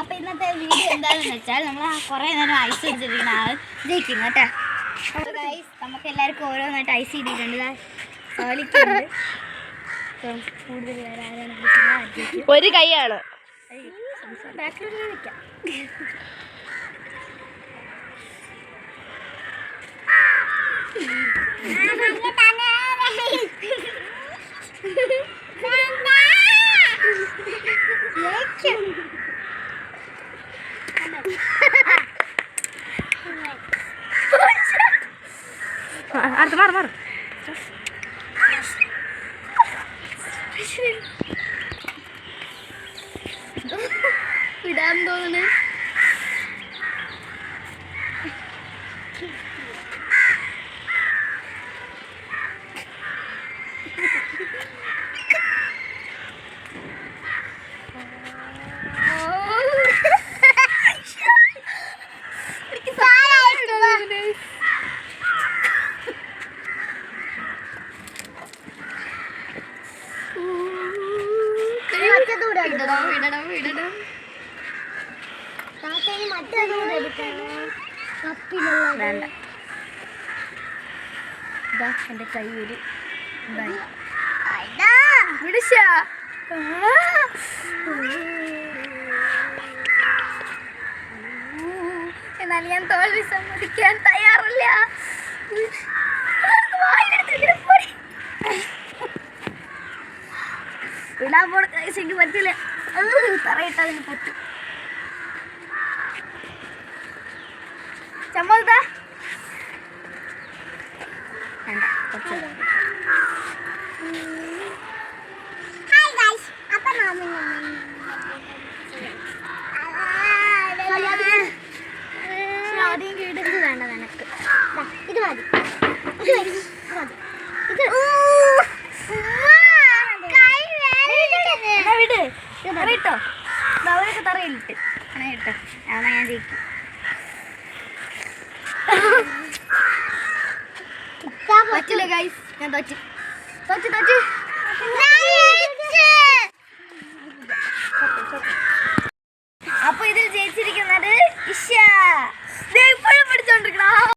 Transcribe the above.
അപ്പൊ ഇന്നത്തെ വീഡിയോ എന്താണെന്ന് വെച്ചാൽ നമ്മൾ കുറെ നേരം ഐസ് ഇടിച്ചിരിക്കുന്ന ആൾ ജയിക്കും കേട്ടോ. നമുക്ക് എല്ലാവർക്കും ഓരോന്നായിട്ട് ഐസ് ഇട്ടിട്ടുണ്ട് സോലിക്കുണ്ട് കൂടുതൽ പേര് ആരാണ് വിളിക്കുന്നത് ഒരു കൈയാണ്. ബാക്കിലൊരു അടുത്ത് മാറി മാറി വിടാൻ തോന്നുന്നു. വേണ്ട. ഇതാ എന്റെ കൈ ഒരു എന്നാൽ ഞാൻ തോൽവി സമ്മതിക്കാൻ തയ്യാറല്ല. വിടാൻ പോണ കൈസ് എനിക്ക് പറ്റില്ല. പറ്റും. ആദ്യം കീടത് വേണ്ട നിനക്ക്. ഇത് മതി. ഇത് മതി. ഇത് മതി. ഇത് അറിയിട്ടോ അവരൊക്കെ തറയിലിട്ട് ആണേ കേട്ടോ ആണേ ഞാൻ ജയിക്കും തോറ്റില്ല ഗൈസ് ഞാൻ തോറ്റ്. തോറ്റ് തോറ്റ്. അപ്പൊ ഇതിൽ ജയിച്ചിരിക്കുന്നത് ഇഷ.